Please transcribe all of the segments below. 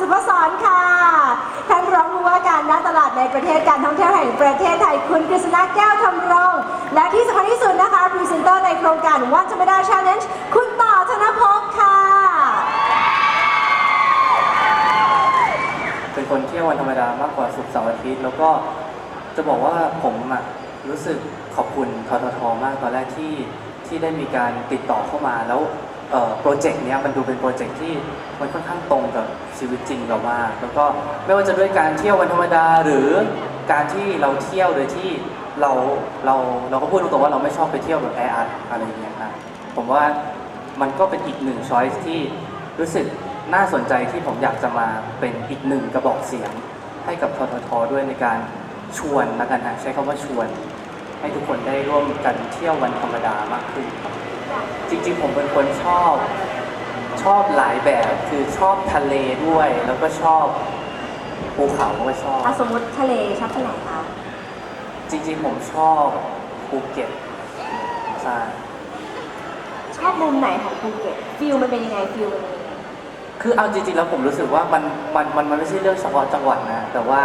คุณยุทธศักดิ์สุภศรค่ะท่านรองผู้ว่าการด้านตลาดในประเทศการท่องเที่ยวแห่งประเทศไทยคุณกฤษณะแก้วทำรง และที่สำคัญที่สุดนะคะพรีเซนเตอร์ในโครงการวันธรรมดา Challenge คุณต่อธนภพค่ะ เป็นคนเที่ยววันธรรมดามากกว่าศุกร์เสาร์อาทิตย์แล้วก็จะบอกว่าผมอะรู้สึกขอบคุณทททมากตอนแรกที่ที่ได้มีการติดต่อเข้ามาแล้ว โปรเจกต์เนี้ยมันดูเป็นโปรเจกต์ที่มันค่อนข้างตรงกับชีวิตจริงเรามากแล้วก็ไม่ว่าจะด้วยการเที่ยววันธรรมดาหรือการที่เราเที่ยวโดยที่เราเราเราก็พูดตรงๆว่าเราไม่ชอบไปเที่ยวแบบแออัดอะไรอย่างเงี้ยครับผมว่ามันก็เป็นอีกหนึ่งช้อยส์ที่รู้สึกน่าสนใจที่ผมอยากจะมาเป็นอีกหนึ่งกระบอกเสียง ให้กับทททด้วยในการชวนละกันนะใช้คำว่าชวน ให้ทุกคนได้ร่วมกันเที่ยววันธรรมดามากขึ้นครับ จริงๆ ผมเป็นคนชอบ ชอบหลายแบบคือชอบทะเลด้วย แล้วก็ชอบภูเขาก็ชอบ อะสมมติทะเลชอบทะเลคะจริงๆ ผมชอบภูเก็ตใช่ชอบมุมไหนของภูเก็ตฟิลมันเป็นยังไงฟิลมันเป็นยังไงคือเอาจริงๆ แล้วผมรู้สึกว่ามันมันมันมันไม่ใช่เรื่องเฉพาะจังหวัดนะ แต่ว่า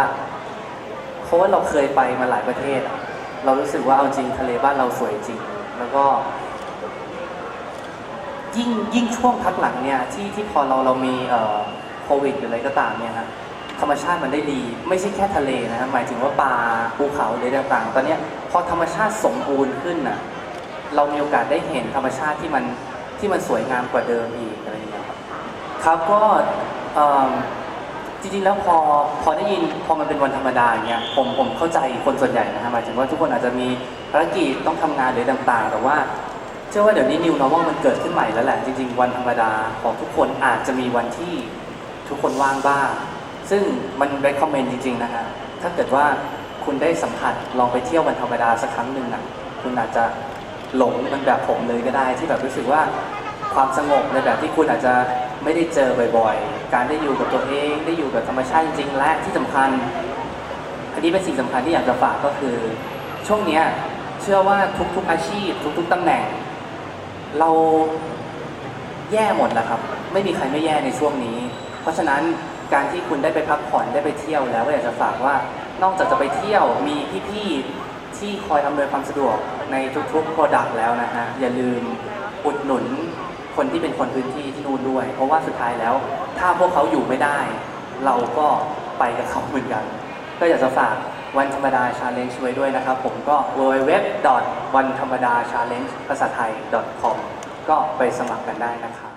เพราะว่าเราเคยไปมาหลายประเทศอะเรารู้สึกว่าเอาจริงทะเลบ้านเราสวยจริง แล้วก็ ยิ่งยิ่งช่วงพักหลังเนี่ยที่ที่พอเราเรามีโควิดหรืออะไรก็ตามเนี่ยฮะธรรมชาติมันได้ดี ไม่ใช่แค่ทะเลนะฮะหมายถึงว่าป่าภูเขาหรืออะไรต่างๆ ตอนนี้พอธรรมชาติสมบูรณ์ขึ้นน่ะเรามีโอกาสได้เห็นธรรมชาติที่มันที่มันสวยงามกว่าเดิมอีกอะไรอย่างเงี้ยครับครับก็จริงๆแล้วพอพอได้ยินพอมันเป็นวันธรรมดาเงี้ยผมผมเข้าใจคนส่วนใหญ่นะฮะหมายถึงว่าทุกคนอาจจะมีภารกิจต้องทำงานหรือต่างๆ แต่ว่า เชื่อว่าเดี๋ยวนี้ new normal มันเกิดขึ้นใหม่แล้วแหละ จริง ๆ วันธรรมดาของทุกคนอาจจะมีวันที่ทุกคนว่างบ้าง ซึ่งมัน recommend จริง ๆ นะฮะ ถ้าเกิดว่าคุณได้สัมผัสลองไปเที่ยววันธรรมดาสักครั้งหนึ่งนะคุณอาจจะหลงมันแบบผมเลยก็ได้ที่แบบรู้สึกว่าความสงบในแบบที่คุณอาจจะไม่ได้เจอบ่อยๆ การได้อยู่กับตัวเองได้อยู่กับธรรมชาติจริงๆ และที่สำคัญ อันนี้เป็นสิ่งสำคัญที่อยากจะฝากก็คือ ช่วงเนี้ยเชื่อว่าทุกๆอาชีพ ทุกๆตำแหน่ง เราแย่หมดแล้วครับ ไม่มีใครไม่แย่ในช่วงนี้ เพราะฉะนั้นการที่คุณได้ไปพักผ่อนได้ไปเที่ยวแล้วก็อยากจะฝากว่านอกจากจะไปเที่ยวมีพี่ๆที่คอยอำนวยความสะดวกในทุกๆ Product แล้วนะฮะอย่าลืมอุดหนุนคนที่เป็นคนพื้นที่ที่นู่นด้วย เพราะว่าสุดท้ายแล้ว ถ้าพวกเขาอยู่ไม่ได้ เราก็ไปกับเขาเหมือนกัน ก็อยากจะฝาก วันธรรมดา challenge ไว้ด้วยนะครับ ผมก็ www วันธรรมดา challenge ภาษาไทย com ก็ไปสมัครกันได้นะครับ